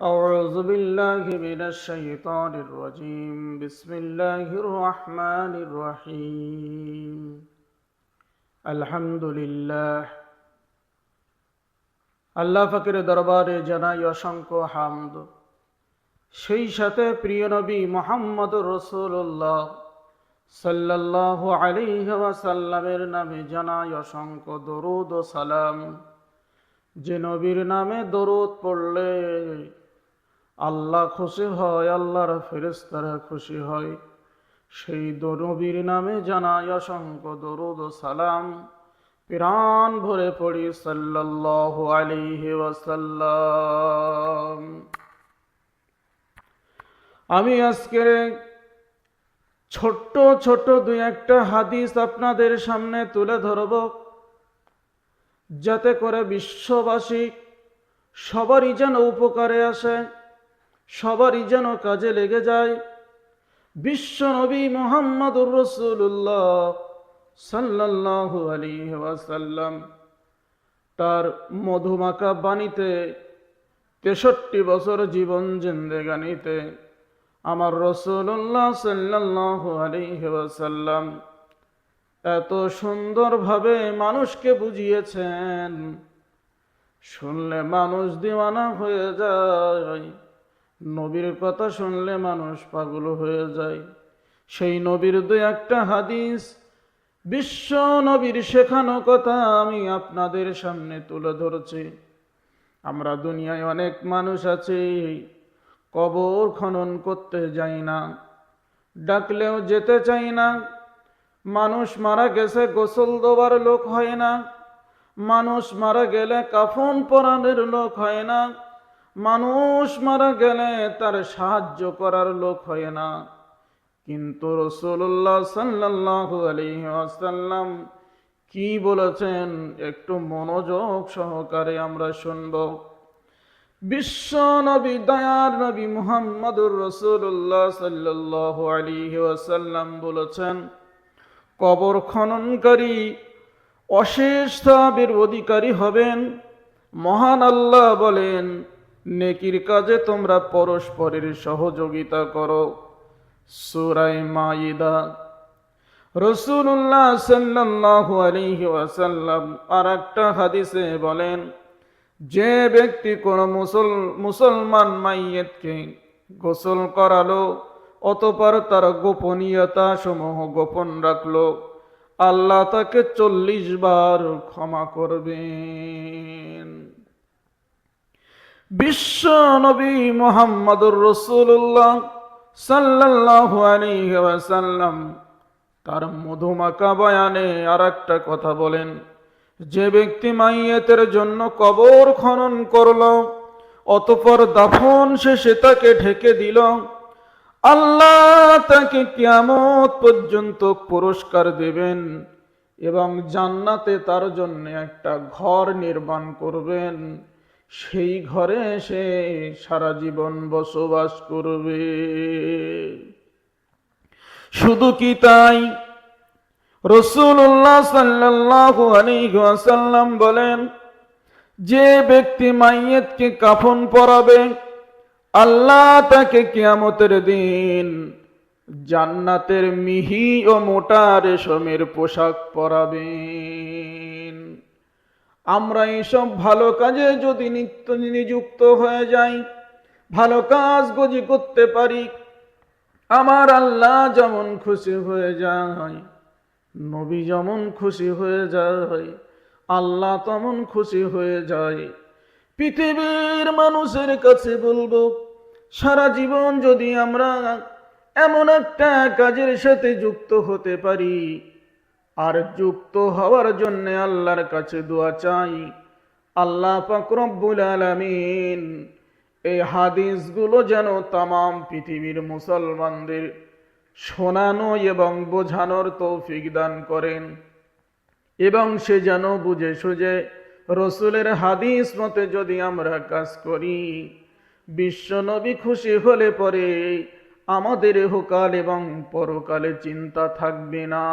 أعوذ بالله من الشيطان الرجيم بسم الله الرحمن الرحيم الحمد لله আল্লাহ ফাকির দরবারে জানাই অসংখ্য হামদ সেই সাথে প্রিয় নবী মোহাম্মদ রসুল্লাহ সাল্লাল্লাহু আলাইহি ওয়াসাল্লামের নামে জানাই অসংখ্য দরুদ ও সালাম যে নবীর নামে দরুদ পড়লে আল্লাহ খুশি হয়, আল্লাহর ফেরেস্তারা খুশি হয়। সেই নবীর নামে জানাই অসংখ্য দরুদ সালাম। প্রাণ ভরে পড়ি সাল্লাল্লাহু আলাইহি ওয়াসাল্লাম। আমি আজকে ছোট্ট ছোট দুই একটা হাদিস আপনাদের সামনে তুলে ধরব। যাতে করে বিশ্ববাসী সবারই যেন উপকারে আসে। সবারই যেন কাজে লেগে যায়। বিশ্ব নবী মোহাম্মদুর রসুল্লাহ সাল্লাল্লাহু আলাইহি ওয়াসাল্লাম তার মধুমাকা বাণীতে তেষট্টি বছর জীবন জিন্দেগানিতে আমার রসুল্লাহ সাল্লাল্লাহু আলাইহি ওয়াসাল্লাম এত সুন্দরভাবে মানুষকে বুঝিয়েছেন। শুনলে মানুষ দিওয়ানা হয়ে যায়। নবীর কথা শুনলে মানুষ পাগল হয়ে যায়। সেই নবীর দু একটা হাদিস, বিশ্ব নবীর শেখানো কথা আমি আপনাদের সামনে তুলে ধরছি। আমরা দুনিয়ায় অনেক মানুষ আছে, কবর খনন করতে যাই না, ডাকলেও যেতে চাই না, মানুষ মারা গেছে, গোসল দেওয়ার লোক হয় না, মানুষ মারা গেলে কাফন পরানের লোক হয় না মানুষ মারা গেলে তার সাহায্য করার লোক হয় না। কিন্তু রসুল্লাহ সাল্লাহ আলহিহাসাল্লাম কি বলেছেন একটু মনোযোগ সহকারে আমরা শুনব। বিশ্ব নবী, দয়ার নবী মুহাম্মদুর রসুল্লাহ সাল্লাহ আলিহি ওয়াসাল্লাম বলেছেন, কবর খননকারী অশেষ তাবের অধিকারী হবেন, মহান আল্লাহ বলেন নেকির কাজে তোমরা পরস্পরের সহযোগিতা করো। সুরাই মাইদা। রসুল্লাহ সাল্লাল্লাহু আলাইহি ওয়াসাল্লাম আর একটা হাদিসে বলেন, যে ব্যক্তি কোন মুসল, মুসলমান মাইয়েতকে গোসল করালো, অতপর তার গোপনীয়তা সমূহ গোপন রাখল, আল্লাহ তাকে চল্লিশ বার ক্ষমা করবেন। বিশ্ব নবী মোহাম্মদুর রসুল্লাহ সাল্লাল্লাহু আলাইহি ওয়াসাল্লাম। তার মধুমাকা বয়ানে আর একটা কথা বলেন, যে ব্যক্তি মাইয়েতের জন্য কবর খনন করল, অতপর দাফন শেষে তাকে ঢেকে দিল, আল্লাহ তাকে কিয়ামত পর্যন্ত পুরস্কার দেবেন এবং জান্নাতে তার জন্য একটা ঘর নির্মাণ করবেন। সেই ঘরে সে সারা জীবন বসবাস করবে। শুধু কি তাই? রসুল্লাহ সাল্লাল্লাহু আলাইহি ওয়াসাল্লাম বলেন, যে ব্যক্তি মাইয়েতকে কাফন পরাবে, আল্লাহ তাকে কিয়ামতের দিন জান্নাতের মিহি ও মোটা রেশমের পোশাক পরাবেন আমরা এইসব ভালো কাজে যদি নিত্য নিযুক্ত হয়ে যাই, ভালো কাজ গজি করতে পারি। আমার আল্লাহ যেমন খুশি হয়ে যায়, নবী যেমন খুশি হয়ে যায়, আল্লাহ তেমন খুশি হয়ে যায়। পৃথিবীর মানুষের কাছে বলব, সারা জীবন যদি আমরা এমন একটা কাজের সাথে যুক্ত হতে পারি আর যুক্ত হওয়ার জন্য আল্লাহর কাছে দোয়া চাই। আল্লাহ পাকরব্বুল আলমিন এই হাদিসগুলো যেন তাম পৃথিবীর মুসলমানদের শোনানো এবং বোঝানোর তৌফিক দান করেন এবং সে যেন বুঝে সুঝে রসুলের হাদিস মতে যদি আমরা কাজ করি বিশ্বনবী খুশি হলে পরে আমাদের হোকাল এবং পরকালে চিন্তা থাকবে না।